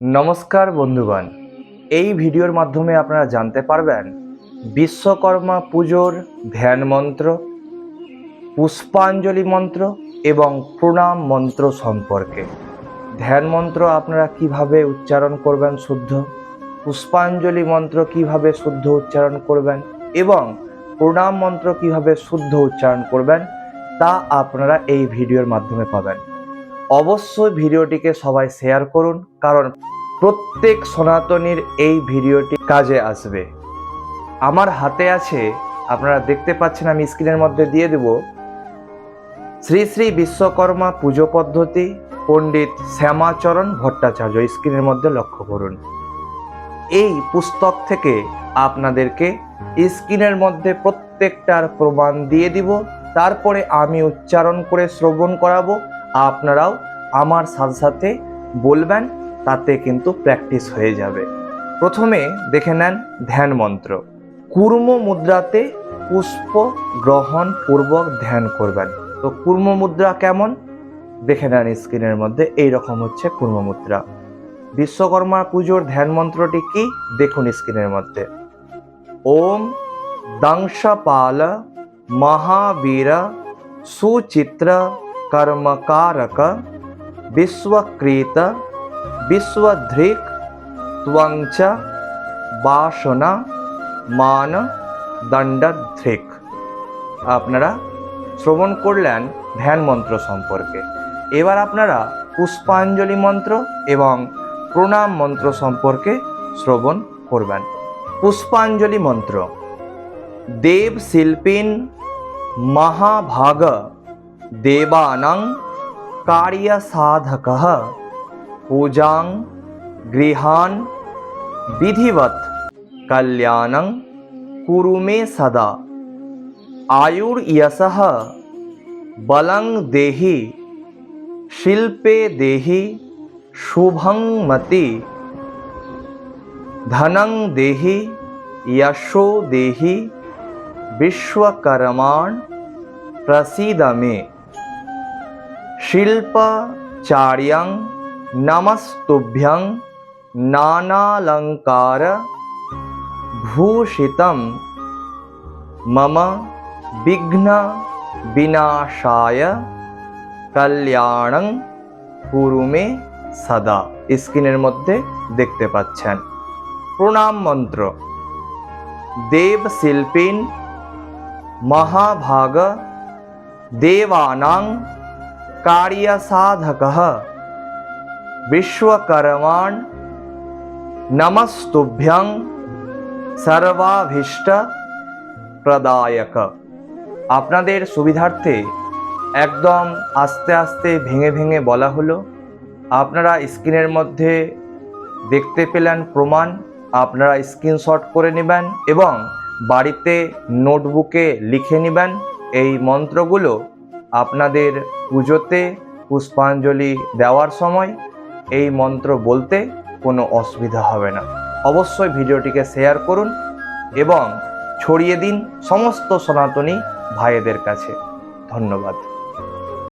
নমস্কার বন্ধুগণ। এই ভিডিওর মাধ্যমে আপনারা জানতে পারবেন বিশ্বকর্মা পুজোর ধ্যান মন্ত্র, পুষ্পাঞ্জলি মন্ত্র এবং প্রণাম মন্ত্র সম্পর্কে। ধ্যান মন্ত্র আপনারা কীভাবে উচ্চারণ করবেন শুদ্ধ? পুষ্পাঞ্জলি মন্ত্র কীভাবে শুদ্ধ উচ্চারণ করবেন? এবং প্রণাম মন্ত্র কীভাবে শুদ্ধ উচ্চারণ করবেন তা আপনারা এই ভিডিওর মাধ্যমে পাবেন। অবশ্যই ভিডিওটিকে সবাই শেয়ার করুন, কারণ প্রত্যেক সনাতনীর এই ভিডিওটি কাজে আসবে। আমার হাতে আছে, আপনারা দেখতে পাচ্ছেন আমি স্ক্রিনের মধ্যে দিয়ে দেব, শ্রী শ্রী বিশ্বকর্মা পুজো পদ্ধতি, পণ্ডিত শ্যামাচরণ ভট্টাচার্য, স্ক্রিনের মধ্যে লক্ষ্য করুন। এই পুস্তক থেকে আপনাদেরকে স্ক্রিনের মধ্যে প্রত্যেকটার প্রমাণ দিয়ে দিব, তারপরে আমি উচ্চারণ করে শ্রবণ করাবো আপনারাও আমার সাথে সাথে বলবেন, তাতে কিন্তু প্র্যাকটিস হয়ে যাবে। প্রথমে দেখে নেন ধ্যান মন্ত্র। কুর্ম মুদ্রাতে পুষ্প গ্রহণ পূর্বক ধ্যান করবেন। তো কুর্ম মুদ্রা কেমন? দেখে নেন স্ক্রিনের মধ্যে, এই রকম হচ্ছে কুর্ম মুদ্রা। বিশ্বকর্মা পুজোর ধ্যান মন্ত্রটি কি? দেখুন স্ক্রিনের মধ্যে। ওম দংশপাল মহাবীর সুচিত্র कर्मकारक विश्वकृत विश्वधृक् त्वञ्च বাসনা মান দণ্ডধৃক আপনারা শ্রবণ করলেন ধ্যান মন্ত্র সম্পর্কে এবার আপনারা পুষ্পাঞ্জলি মন্ত্র এবং প্রণাম মন্ত্র সম্পর্কে শ্রবণ করবেন পুষ্পাঞ্জলি মন্ত্র দেব শিল্পীন মহাভাগ देवानां कार्यसाधकः पूजां गृहान् विधिवत्। कल्याणं कुरु मे सदा। आयुर्यशः बलं देहि, शिल्पे देहि, शुभं मति। धनं देहि, यशो देहि विश्वकर्मान् प्रसीद मे। শিল্পাচার্যং নমস্তুভ্যং নানালঙ্কার ভূষিতম মম বিঘ্ন বিনাশায় কল্যাণং কুরু মে সদা। স্ক্রিনের মধ্যে দেখতে পাচ্ছেন। প্রণাম মন্ত্র। দেব শিল্পীন মহাভাগ দেবানাং कार्यसाधकः विश्वकर्मान् নমস্তুভ্যং সর্বাভীষ্ট প্রদায়ক আপনাদের সুবিধার্থে একদম আস্তে আস্তে ভেঙে ভেঙে বলা হলো আপনারা স্ক্রিনের মধ্যে দেখতে পেলেন প্রমাণ আপনারা স্ক্রিনশট করে নেবেন এবং বাড়িতে নোটবুকে লিখে নেবেন এই মন্ত্রগুলো আপনাদের পুজোতে পুষ্পাঞ্জলি দেওয়ার সময় এই মন্ত্র বলতে কোনো অসুবিধা হবে না। অবশ্যই ভিডিওটিকে শেয়ার করুন এবং ছড়িয়ে দিন সমস্ত সনাতনী ভাইয়েদের কাছে। ধন্যবাদ।